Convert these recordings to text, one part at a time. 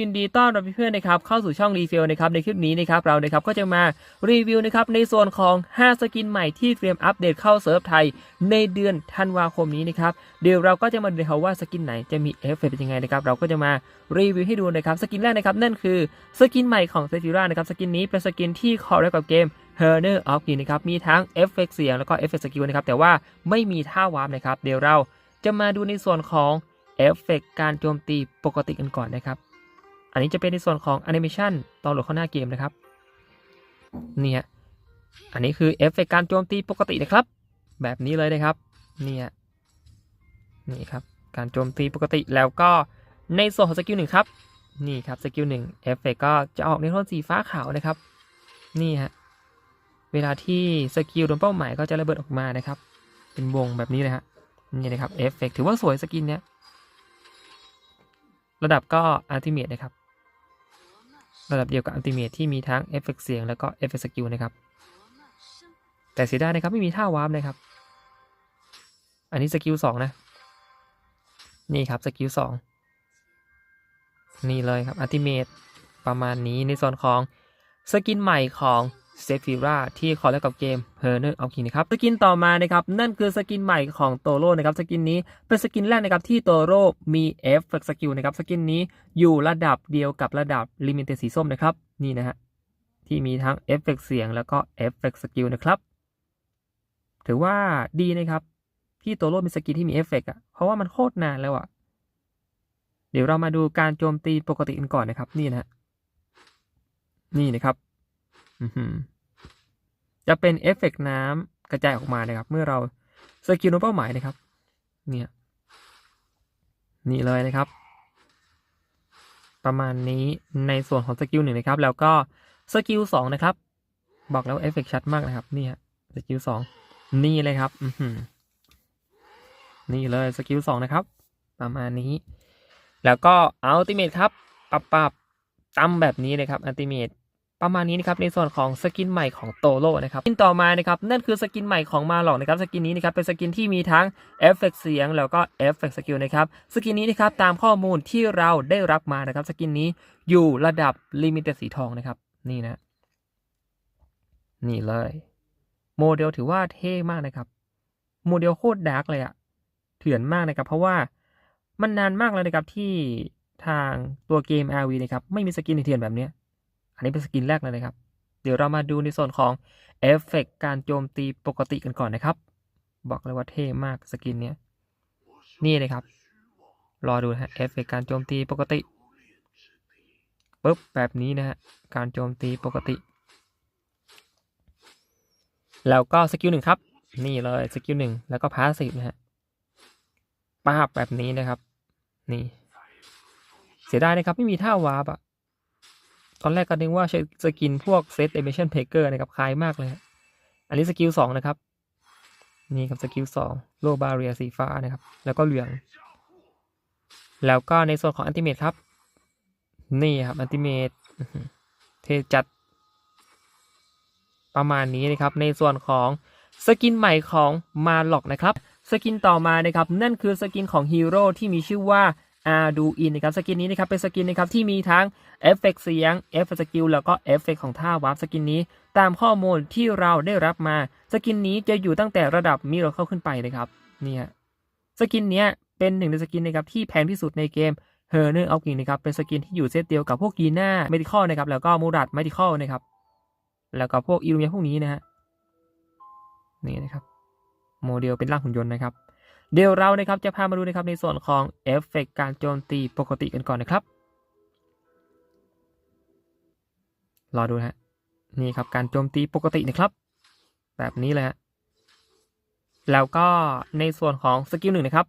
ยินดีต้อนรับเพื่อนๆนะครับเข้าสู่ช่องรีฟิลนะครับในคลิปนี้นะครับเรานะครับก็จะมารีวิวนะครับในส่วนของ 5 สกินใหม่ที่เตรียมอัปเดตเข้าเซิร์ฟไทยในเดือนธันวาคมนี้นะครับเดี๋ยวเราก็จะมาดูนะครับว่าสกินไหนจะมีเอฟเฟกต์เป็นยังไงนะครับเราก็จะมารีวิวให้ดูนะครับสกินแรกนะครับนั่นคือสกินใหม่ของเซฟิร่านะครับสกินนี้เป็นสกินที่คอร์เรกับเกม h e r n e r of King นะครับมีทั้งเอฟเฟกต์เสียงแล้วก็เอฟเฟกต์สกิลนะครับแต่ว่าไม่มีท่าวาร์ปนะครับเดี๋ยวเราจะมาดูในส่วนของเอฟเฟกการโจมตีปกติกันก่อนนะครับ อันนี้จะเป็นในส่วนของแอนิเมชันตอนโหลดเข้าหน้าเกมนะครับนี่ฮะอันนี้คือเอฟเฟกต์การโจมตีปกตินะครับ แบบนี้เลยนะครับเนี่ยนี่ครับการโจมตีปกติแล้วก็ในส่วนของสกิลหนึ่งครับนี่ครับสกิลหนึ่งเอฟเฟกต์ก็จะออกในโทนสีฟ้าขาวนะครับนี่ฮะเวลาที่สกิลโดนเป้าหมายก็จะระเบิดออกมานะครับ เป็นวงแบบนี้เลยฮะนี่นะครับเอฟเฟกต์ถือว่าสวยสกินเนี้ยระดับก็อัลติเมทนะครับ ระดับเดียวกับอัลติเมทที่มีทั้งเอฟเฟกเสียงแล้วก็เอฟเฟกสกิลนะครับ แต่เสียดายนะครับไม่มีท่าวาร์ปนะครับ อันนี้สกิลสองนะ นี่ครับสกิลสองนี่เลยครับอัลติเมทประมาณนี้ในส่วนของสกินใหม่ของ เซฟิราที่คอลเลกกับเกม h e r n e r of King นะครับ สกินต่อมานะครับ นั่นคือสกินใหม่ของโตโร่นะครับ สกินนี้เป็นสกินแรกนะครับที่โตโร่มีเอฟเฟกสกิลนะครับ สกินนี้อยู่ระดับเดียวกับระดับลิมิเต็ดสีส้มนะครับ นี่นะฮะ ที่มีทั้งเอฟเฟกเสียงแล้วก็เอฟเฟกสกิลนะครับ ถือว่าดีนะครับที่โตโร่มีสกินที่มีเอฟเฟกอะเพราะว่ามันโคตรนานแล้วอะเดี๋ยวเรามาดูการโจมตีปกติกันก่อนนะครับ นี่นะฮะนี่นะครับ จะเป็นเอฟเฟกต์น้ำกระจายออกมานะครับ เมื่อเราสกิลโนเป้าหมายนะครับ เนี่ย นี่เลยนะครับ ประมาณนี้ในส่วนของสกิลหนึ่งนะครับ แล้วก็สกิลสองนะครับ บอกแล้วเอฟเฟกต์ชัดมากนะครับ นี่ฮะสกิลสองนี่เลยครับ อืนี่เลยสกิลสองนะครับ ประมาณนี้ แล้วก็อัลติเมทครับ ปับปับตั้มแบบนี้เลยครับอัลติเมท ประมาณนี้นะครับในส่วนของสกินใหม่ของโตโร่นะครับสกินต่อมานะครับนั่นคือสกินใหม่ของมาหลอกนะครับสกินนี้นะครับเป็นสกินที่มีทั้งเอฟเฟกเสียงแล้วก็เอฟเฟกสกิลนะครับสกินนี้นะครับตามข้อมูลที่เราได้รับมานะครับสกินนี้อยู่ระดับลิมิเต็ดสีทองนะครับนี่นะ นี่เลย โมเดลถือว่าเท่มากนะครับ โมเดลโคตรดาร์กเลยอะเถื่อนมากนะครับ เพราะว่ามันนานมากแล้วนะครับที่ทางตัวเกม RV นะครับไม่มีสกินเถื่อนแบบเนี้ย อันนี้เป็นสกินแรกเลยนะครับ เดี๋ยวเรามาดูในส่วนของเอฟเฟกการโจมตีปกติกันก่อนนะครับ บอกเลยว่าเท่มากสกินเนี้ย นี่เลยครับ รอดูนะฮะเอฟเฟกการโจมตีปกติปุ๊บแบบนี้นะฮะ การโจมตีปกติ แล้วก็สกิลหนึ่งครับ นี่เลยสกิลหนึ่งแล้วก็พาสซีฟนะฮะป้าบแบบนี้นะครับ นี่ เสียดายนะครับ ไม่มีท่าวาร์ปอะ ตอนแรกก็นึกว่าใช้สกินพวกเซตเอเมชันเพเกอร์นะครับคล้ายมากเลย อันนี้สกิลสองนะครับ นี่ครับสกิลสองโลบาเรียสีฟ้านะครับ แล้วก็เหลือง แล้วก็ในส่วนของอันติเมทครับ นี่ครับอันติเมทเทจัด ประมาณนี้นะครับ ในส่วนของสกินใหม่ของมาล็อกนะครับ สกินต่อมานะครับ นั่นคือสกินของฮีโร่ที่มีชื่อว่า อาดูอินนะครับ สกินนี้นะครับ เป็นสกินนะครับที่มีทั้งเอฟเฟกเสียงเอฟเฟกสกิลแล้วก็เอฟเฟกของท่าวาร์ปสกินนี้ ตามข้อมูลที่เราได้รับมา สกินนี้จะอยู่ตั้งแต่ระดับมิโรเข้าขึ้นไปนะครับ เนี่ยสกินเนี้ยเป็นหนึ่งในสกินนะครับที่แพงที่สุดในเกมเฮอร์เนอร์เอากิงนะครับ เป็นสกินที่อยู่เซตเดียวกับพวกกีน่าเมดิคอลนะครับ แล้วก็มูรัดเมดิคอลนะครับ แล้วก็พวกอิลูเมียพวกนี้นะฮะ นี่นะครับ โมเดลเป็นร่างหุ่นยนต์นะครับ เดี๋ยวเรานะครับจะพามาดูนะครับในส่วนของเอฟเฟกการโจมตีปกติกันก่อนนะครับ รอดูนะฮะ นี่ครับการโจมตีปกตินะครับ แบบนี้เลยฮะ แล้วก็ในส่วนของสกิลหนึ่งนะครับ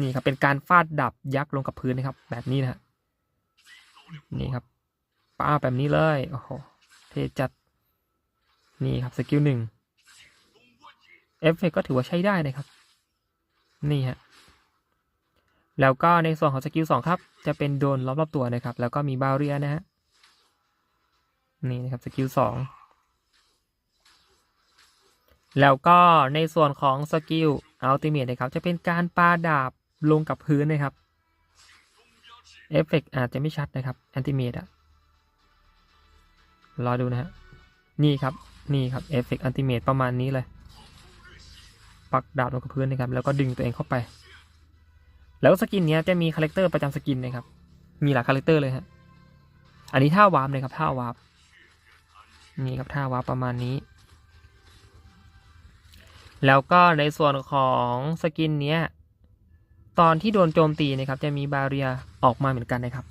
นี่ครับเป็นการฟาดดับยักษ์ลงกับพื้นนะครับ แบบนี้นะฮะ นี่ครับป้าแบบนี้เลย โอ้โห เทจัด นี่ครับสกิลหนึ่งเอฟเฟกก็ถือว่าใช้ได้นะครับ นี่ฮะแล้วก็ในส่วนของสกิลสองครับ จะเป็นโดนล้อมรอบตัวนะครับ แล้วก็มีบาเรียนะฮะนี่นะครับสกิลสองแล้วก็ในส่วนของสกิลอัลติเมทนะครับ จะเป็นการปาดาบลงกับพื้นนะครับเอฟเฟกอาจจะไม่ชัดนะครับแอนติเมตอะรอดูนะฮะนี่ครับ นี่ครับเอฟเฟกต์อันติเมตประมาณนี้เลย ปักดาบลงกับพื้นนะครับ แล้วก็ดึงตัวเองเข้าไป แล้วสกินเนี้ยจะมีคาแรคเตอร์ประจำสกินนะครับ มีหลายคาแรคเตอร์เลยฮะ อันนี้ท่าวาร์ปเลยครับท่าวาร์ปนี่ครับท่าวาร์ปประมาณนี้ แล้วก็ในส่วนของสกินเนี้ยตอนที่โดนโจมตีนะครับ จะมีบาเรียออกมาเหมือนกันนะครับ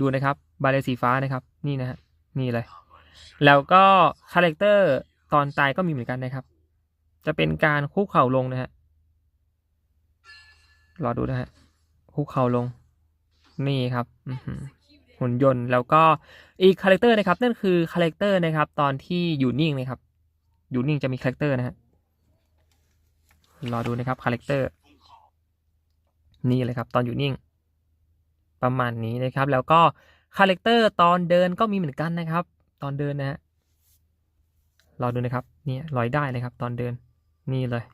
ดูนะครับบาเรียสีฟ้านะครับ นี่นะฮะนี่เลย แล้วก็คาแรคเตอร์ตอนตายก็มีเหมือนกันนะครับ จะเป็นการคุกเข่าลงนะฮะ รอดูนะฮะ คุกเข่าลง นี่ครับหุ่นยนต์ แล้วก็อีกคาแรคเตอร์นะครับ นั่นคือคาแรคเตอร์นะครับ ตอนที่อยู่นิ่งนะครับ อยู่นิ่งจะมีคาแรคเตอร์นะฮะ รอดูนะครับคาแรคเตอร์ นี่เลยครับ ตอนอยู่นิ่ง ประมาณนี้นะครับ แล้วก็คาแรคเตอร์ตอนเดินก็มีเหมือนกันนะครับ ตอนเดินนะฮะรอดูนะครับ เนี่ยลอยได้นะครับ ตอนเดิน นี่เลย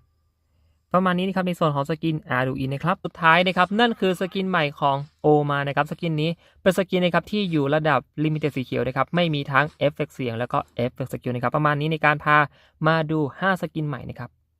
ประมาณนี้นะครับในส่วนของสกินอาดูอินนะครับ สุดท้ายนะครับนั่นคือสกินใหม่ของโอมานะครับสกินนี้เป็นสกินนะครับที่อยู่ระดับลิมิเต็ดสีเขียวนะครับไม่มีทั้งเอฟเฟกเสียงแล้วก็เอฟเฟกสกิลนะครับประมาณนี้ในการพามาดู 5 สกินใหม่นะครับ